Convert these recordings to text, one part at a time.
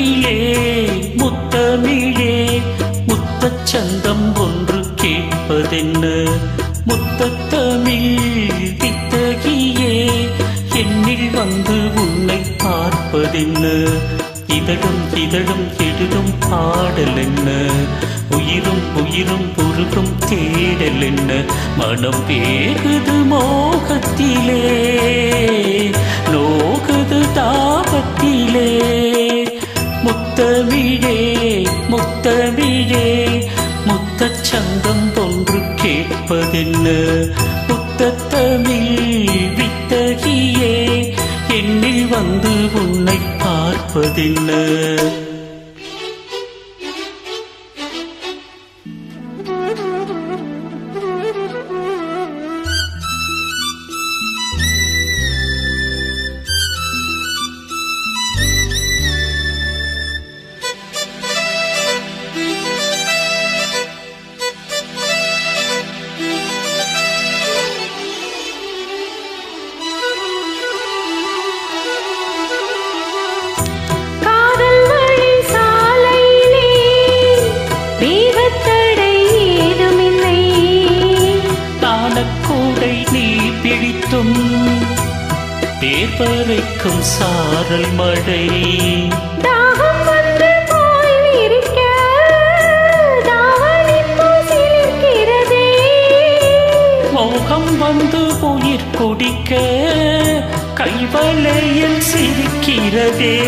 முல்லையே முத்தமிழே முத்தச்சந்தம் ஒன்று கேட்பதென்ன? முத்தத்தமிழ் தித்தகியே என்னில் வந்து உன்னை பார்ப்பதென்ன? இதழும் இதழும் எழுதும் பாடல் என்ன உயிரும் உயிரும் பொருகும் தேடல் என்ன மனம் வேகுது மோகத்திலே நோகுது தாபத்திலே. முத்தமிழே முத்தமிழே முத்தச் சந்தம் ஒன்று கேட்பதென்ன? முத்தத்தமிழ் வித்தகியே. என்னில் வந்து உன்னை பார்ப்பதென்ன? பிடித்தும் தேர்வரைக்கும் சாரல் மழை. மோகம் வந்து உயிர் குடிக்க கைவளையில் சிரிக்கிறதே.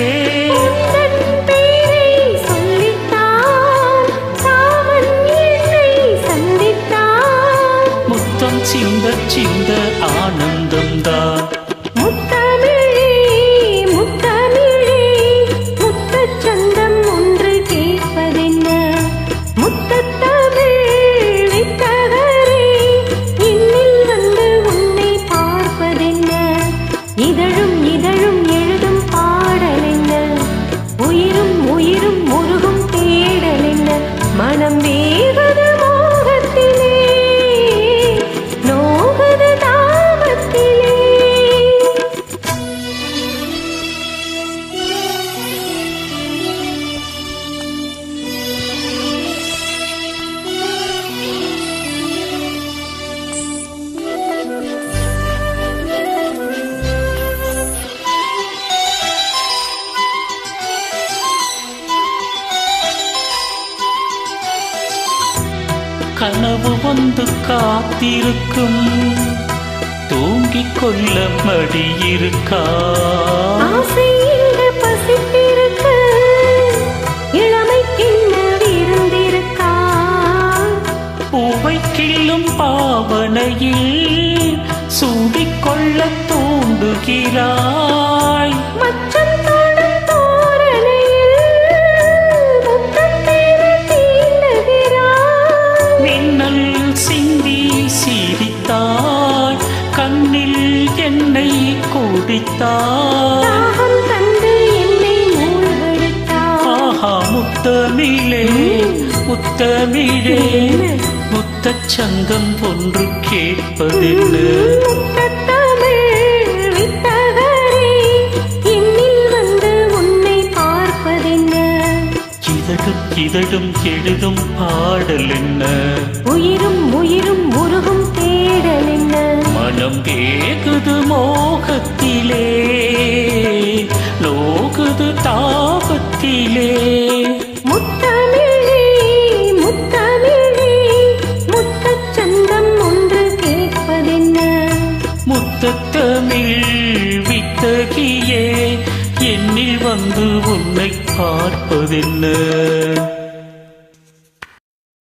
சிந்த சிந்த ஆனந்தம்தான். கனவு வந்து காத்திருக்கும். தூங்கிக் கொள்ள மடி இருக்கா ஆசை இங்கு பசித்திருக்க, இளமைக்கென்ன விருந்திருக்கா? பூவை கிள்ளும் பாவனையில் சூடிக்கொள்ள தூண்டுகிறாய் மூழ்கடித்தாய். ஆஹா முத்தமிழே முத்தமிழே. முத்தச் சங்கம் ஒன்று கேட்பதென்ன இதழும் எழுதும் பாடல் என்ன? உயிரும் உயிரும் உருகும் மனம் வேகுது மோகத்திலே நோகுது தாபத்திலே முத்தமிழே வித்தகியே என்னில் வந்து உன்னை பார்ப்பதென்ன